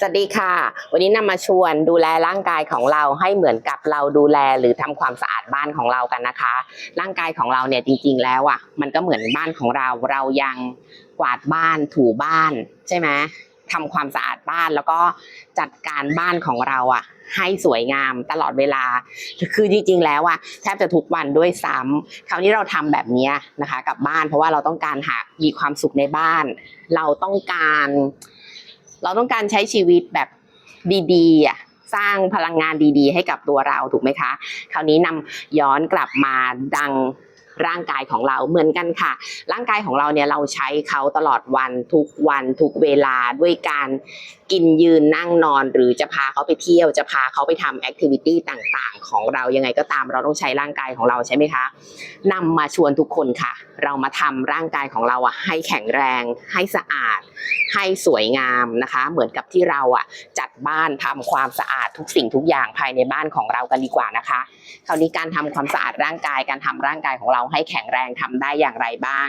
สวัสดีค่ะ วันนี้นำมาชวนดูแลร่างกายของเราให้เหมือนกับเราดูแลหรือทำความสะอาดบ้านของเรากันนะคะ ร่างกายของเราเนี่ยจริง ๆ แล้วอะมันก็เหมือนบ้านของเราเรายังกวาดบ้านถูบ้านใช่ไหมทำความสะอาดบ้านแล้วก็จัดการบ้านของเราอะ ให้สวยงามตลอดเวลา คือจริงๆแล้วอะแทบจะทุกวันด้วยซ้ำคราวนี้เราทำแบบนี้นะคะ กับบ้านเพราะว่าเราต้องการหามีความสุขในบ้าน เราต้องการ เราต้องการใช้ชีวิตแบบดีๆอะสร้างพลังงานดีๆ ให้กับตัวเราถูกไหมคะ คราวนี้นำย้อนกลับมาดัง ร่างกายของเราเหมือนกันค่ะ ร่างกายของเราเนี่ยเราใช้เขาตลอดวันทุกวันทุกเวลาด้วยการกินยืนนั่งนอนหรือจะพาเขาไปเที่ยว จะพาเขาไปทำแอคทิวิตี้ต่างๆ ของเรายังไงก็ตามเราต้องใช้ร่างกายของเราใช่ไหมคะนำมาชวนทุกคนค่ะ เรามาทำร่างกายของเราอะให้แข็งแรง ให้สะอาด ให้สวยงามนะคะ เหมือนกับที่เราอะจัดบ้านทำความสะอาดทุกสิ่งทุกอย่างภายในบ้านของเรากันดีกว่านะคะ คราวนี้การทำความสะอาดร่างกายการทำร่างกายของเราให้แข็งแรงทำได้อย่างไรบ้าง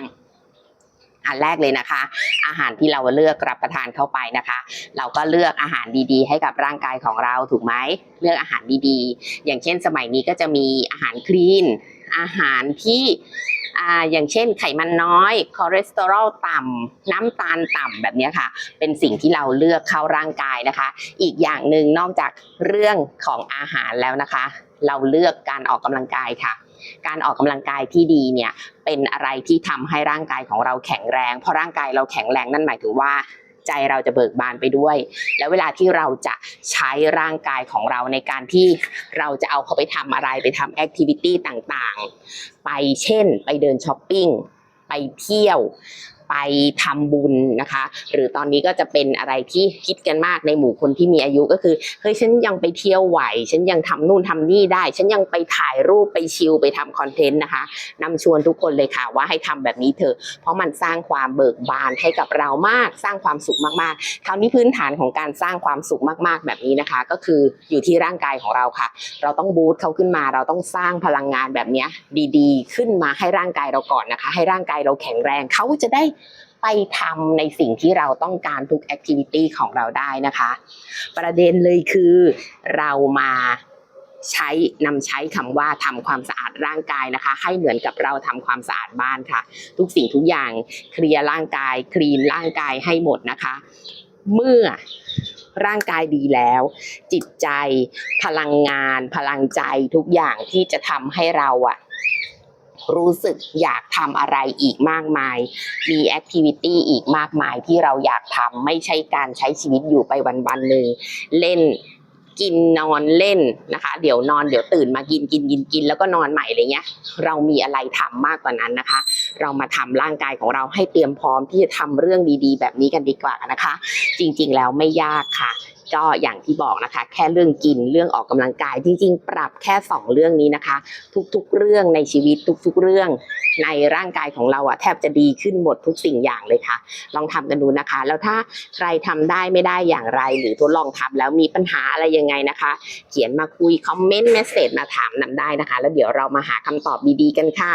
อันแรกเลยนะคะ อาหารที่เราเลือกรับประทานเข้าไปนะคะ เราก็เลือกอาหารดีๆ ให้กับร่างกายของเราถูกไหมเลือกอาหารดีๆ อย่างเช่นสมัยนี้ก็จะมีอาหารคลีนอาหารที่อ่าอย่างเช่นไขมันน้อย คอเลสเตอรอลต่ำน้ำตาลต่ำแบบนี้ค่ะ เป็นสิ่งที่เราเลือกเข้าร่างกายนะคะ อีกอย่างหนึ่งนอกจากเรื่องของอาหารแล้วนะคะ เราเลือกการออกกำลังกายค่ะ การออกกำลังกายที่ดีเนี่ยเป็นอะไรที่ทำให้ร่างกายของเราแข็งแรงเพราะร่างกายเราแข็งแรงนั่นหมายถึงว่าใจเราจะเบิกบานไปด้วย แล้วเวลาที่เราจะใช้ร่างกายของเราในการที่เราจะเอาเขาไปทำอะไรไปทำแอคทิวิตี้ต่างๆ ไปเช่น ไปเดินช้อปปิ้ง ไปเที่ยว ไปทำบุญนะคะ หรือตอนนี้ก็จะเป็นอะไรที่คิดกันมากในหมู่คนที่มีอายุก็คือเฮ้ยฉันยังไปเที่ยวไหว ฉันยังทำนู่นทำนี่ได้ ฉันยังไปถ่ายรูปไปชิลไปทำคอนเทนต์นะคะนำชวนทุกคนเลยค่ะว่าให้ทำแบบนี้เถอะเพราะมันสร้างความเบิกบานให้กับเรามาก สร้างความสุขมากๆ คราวนี้พื้นฐานของการสร้างความสุขมากๆ แบบนี้นะคะ ก็คืออยู่ที่ร่างกายของเราค่ะ เราต้องบูสต์เขาขึ้นมา เราต้องสร้างพลังงานแบบนี้ดีๆ ขึ้นมาให้ร่างกายเราก่อนนะคะ ให้ร่างกายเราแข็งแรงเขาจะได้ไปทำในสิ่งที่เราต้องการทุกแอคทิวิตี้ของเราได้นะคะ ประเด็นเลยคือเรามาใช้นำใช้คำว่าทำความสะอาดร่างกายนะคะ ให้เหมือนกับเราทำความสะอาดบ้านค่ะ ทุกสิ่งทุกอย่างเคลียร์ร่างกายคลีนร่างกายให้หมดนะคะ เมื่อร่างกายดีแล้ว จิตใจ พลังงาน พลังใจทุกอย่างที่จะทำให้เราอะ รู้สึกอยากทำอะไรอีกมากมาย มีแอคทิวิตี้อีกมากมายที่เราอยากทำไม่ใช่การใช้ชีวิตอยู่ไปวันๆหนึ่งเล่นกินนอนเล่นนะคะ เดี๋ยวนอนเดี๋ยวตื่นมากินกินกินกินแล้วก็นอนใหม่อะไรเงี้ย เรามีอะไรทำมากกว่านั้นนะคะ เรามาทำร่างกายของเราให้เตรียมพร้อมที่จะทำเรื่องดีๆ แบบนี้กันดีกว่านะคะ จริงๆแล้วไม่ยากค่ะ ก็อย่างที่บอกนะคะ แค่เรื่องกินเรื่องออกกำลังกาย จริง ๆ ปรับแค่สองเรื่องนี้นะคะ ทุกๆ เรื่องในชีวิตทุก ๆ เรื่องในร่างกายของเราอะแทบจะดีขึ้นหมดทุกสิ่งอย่างเลยค่ะ ลองทำกันดูนะคะ แล้วถ้าใครทำได้ไม่ได้อย่างไร หรือทดลองทำแล้วมีปัญหาอะไรยังไงนะคะ เขียนมาคุยคอมเมนต์เมสเซจมาถามนำได้นะคะ แล้วเดี๋ยวเรามาหาคำตอบดีๆกันค่ะ